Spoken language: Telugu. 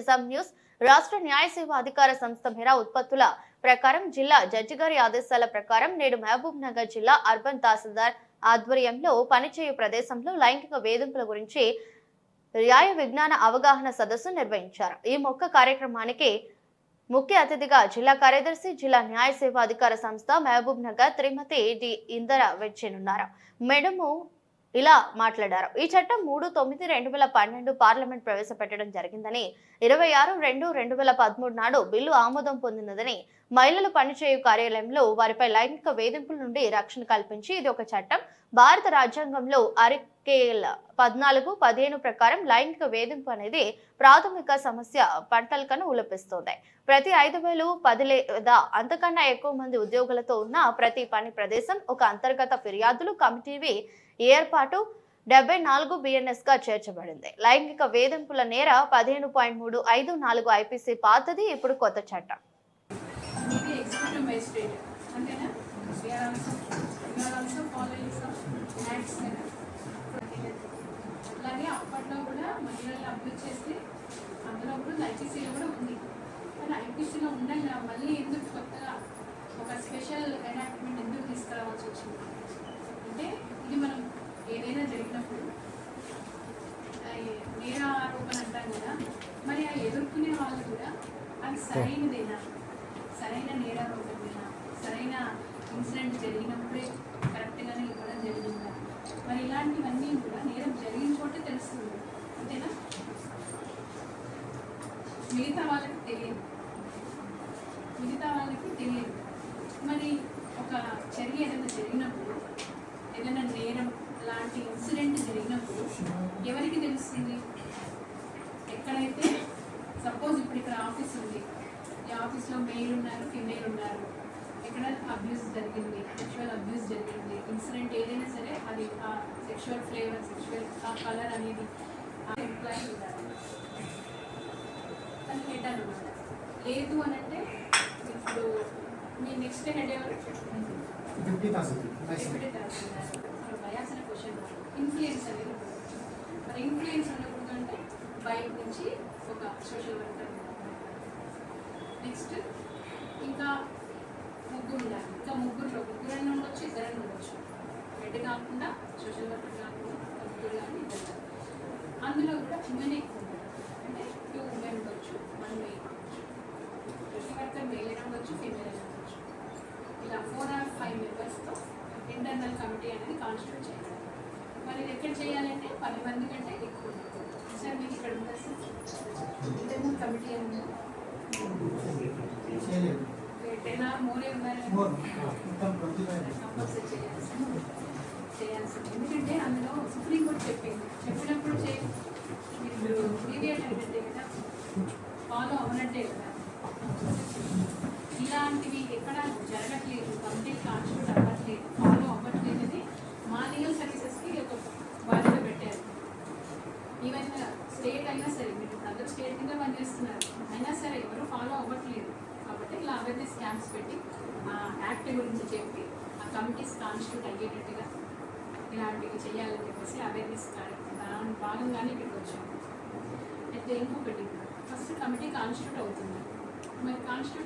నిజాం న్యూస్. రాష్ట్ర న్యాయ సేవ అధికార సంస్థ మేర ఉత్పత్తుల ప్రకారం జిల్లా జడ్జి గారి ఆదేశాల ప్రకారం నేడు మహబూబ్ నగర్ జిల్లా అర్బన్ తహసీల్దార్ ఆధ్వర్యంలో పనిచేయు ప్రదేశంలో లైంగిక వేధింపుల గురించి న్యాయ విజ్ఞాన అవగాహన సదస్సు నిర్వహించారు. ఈ మొక్క కార్యక్రమానికి ముఖ్య అతిథిగా జిల్లా కార్యదర్శి జిల్లా న్యాయ సేవా అధికార సంస్థ మహబూబ్ నగర్ శ్రీమతి డి ఇందర వెచ్చనున్నారు. మేడము ఇలా మాట్లాడారు. ఈ చట్టం మూడు తొమ్మిది రెండు వేల పన్నెండు పార్లమెంట్ ప్రవేశపెట్టడం జరిగిందని ఇరవై ఆరు రెండు రెండు వేల పదమూడు నాడు బిల్లు ఆమోదం పొందినదని మహిళలు పనిచేయు కార్యాలయంలో వారిపై లైంగిక వేధింపుల నుండి రక్షణ కల్పించి ఇది ఒక చట్టం. భారత రాజ్యాంగంలో ఆర్టికల్ పద్నాలుగు పదిహేను ప్రకారం లైంగిక వేధింపు అనేది ప్రాథమిక సమస్య పంటలకను ఉలపిస్తోంది ప్రతి ఐదు వేలు పది లేదా అంతకన్నా ఎక్కువ మంది ఉద్యోగులతో ఉన్న ప్రతి పని ప్రదేశం ఒక అంతర్గత ఫిర్యాదులు కమిటీవి ఏర్పాటు డెబ్బై నాలుగు బిఎన్ఎస్గా చేర్చబడింది. లైంగిక వేధింపుల నేర పదిహేను పాయింట్ మూడు ఐదు నాలుగు ఐపీసీ పాతది ఇప్పుడు కొత్త చట్టం. అంతేనా? we are also we are అలాగే అప్పట్లో కూడా మహిళల్ని అభివృద్ధి చేస్తే అందులో కూడా ఐపీసీలో కూడా ఉంది. కానీ ఐపీసీలో ఉండగా మళ్ళీ ఎందుకు కొత్తగా ఒక స్పెషల్ ఎనాక్ట్మెంట్ ఎందుకు తీసుకురావాల్సి వచ్చింది? అంటే ఇది మనం ఏదైనా జరిగినప్పుడు ఆ, నేర ఆరోపణ అంటాం కదా మరి ఆ ఎదుర్కొనే వాళ్ళు కూడా అది సరైనదేనా? సరైన నేరారోపణ ఇన్సిడెంట్ జరిగినప్పుడే కరెక్ట్గానే ఇవ్వడం జరిగిందా. మరి ఇలాంటివన్నీ కూడా నేరం జరిగిన చోటే తెలుస్తుంది. అంతేనా? మిగతా వాళ్ళకి తెలియదు. మిగతా వాళ్ళకి తెలియదు. మరి ఒక చర్య ఏదైనా జరిగినప్పుడు ఏదైనా నేరం లాంటి ఇన్సిడెంట్ జరిగినప్పుడు ఎవరికి తెలుస్తుంది? ఎక్కడైతే సపోజ్ ఇప్పుడు ఇక్కడ ఆఫీస్ ఉంది. ఈ ఆఫీస్లో మెయిల్ ఉన్నారు ఫిమేల్ ఉన్నారు ఎక్కడ అబ్యూస్ జరిగింది సెక్షువల్ అబ్యూస్ జరిగింది. ఇన్సిడెంట్ ఏదైనా సరే అది ఆ సెక్షువల్ ఫ్లేవర్ సెక్షువల్ ఆ కలర్ అనేది ఎంప్లాయీ ఉండాలి తను హెడ్ అనమాట లేదు అని అంటే ఇప్పుడు మీ నెక్స్ట్ హెడ్ ఎవరు? బయాస్ అనే క్వశ్చన్ ఇన్ఫ్లుయెన్స్ అనేది. మరి ఇన్ఫ్లుయెన్స్ ఉన్నప్పుడు అంటే బయట నుంచి ఒక సోషల్ వర్కర్ నెక్స్ట్ ముగ్గురు ఉండాలి ఇంకా ముగ్గురులో ముగ్గురన్నా ఉండొచ్చు ఇద్దరైనా ఉండొచ్చు. హెడ్ కాకుండా సోషల్ వర్కర్ కాకుండా ముగ్గురు కానీ ఇద్దరు. అందులో కూడా ఉమెన్ ఎక్కువ ఉంటారు. అంటే టూ ఉమెన్ ఉండొచ్చు one main social worker male అయినా ఉండొచ్చు ఫీమేల్ అయినా ఉండొచ్చు. ఇలా ఫోర్ ఆర్ ఫైవ్ మెంబర్స్తో ఇంటర్నల్ కమిటీ అనేది కాన్స్టిట్యూట్ చేయాలి. మరి ఇది ఎక్కడ చేయాలంటే పది మంది కంటే ఎక్కువ. ఉంటుంది సార్ మీకు ఇక్కడ ఉంటుంది సార్? ఇంటర్నల్ కమిటీ అనేది ఉందా చేయలేదు టెన్ ఆర్ మోరే ఉన్నారు మోర్ మొత్తం ట్వంటీ ఫైవ్ కంపల్సరీ చేయాల్సింది చేయాల్సింది ఎందుకంటే అందులో సుప్రీంకోర్టు చెప్పింది చెప్పినప్పుడు మీరు డీవియేట్ అయినట్టే కదా ఫాలో అవ్వనట్టే కదా ఇలాంటివి ఎక్కడ జరగట్లేదు కంప్లీట్ కాన్స్టిట్యూట్ అవ్వట్లేదు ఫాలో అవ్వట్లేదు అని మా లీగల్ సర్వీసెస్కి ఒక బాధ్యత పెట్టారు ఈవెన్ స్టేట్ అయినా సరే మీరు అదర్ స్టేట్ కింద పనిచేస్తున్నారు అయినా సరే ఎవరు ఫాలో అవ్వట్లేదు కాబట్టి ఇలా అవేర్నెస్ క్యాంప్స్ పెట్టి ఆ యాక్ట్ గురించి చెప్పి ఆ కమిటీస్ కాన్స్టిట్యూట్ అయ్యేటట్టుగా ఇలాంటివి చేయాలని చెప్పేసి అవేర్నెస్ దాని భాగంగానే ఇక్కడికి వచ్చాము అయితే ఇంకొకటి ఫస్ట్ కమిటీ కాన్స్టిట్యూట్ అవుతుంది. మరి కాన్స్టిట్యూట్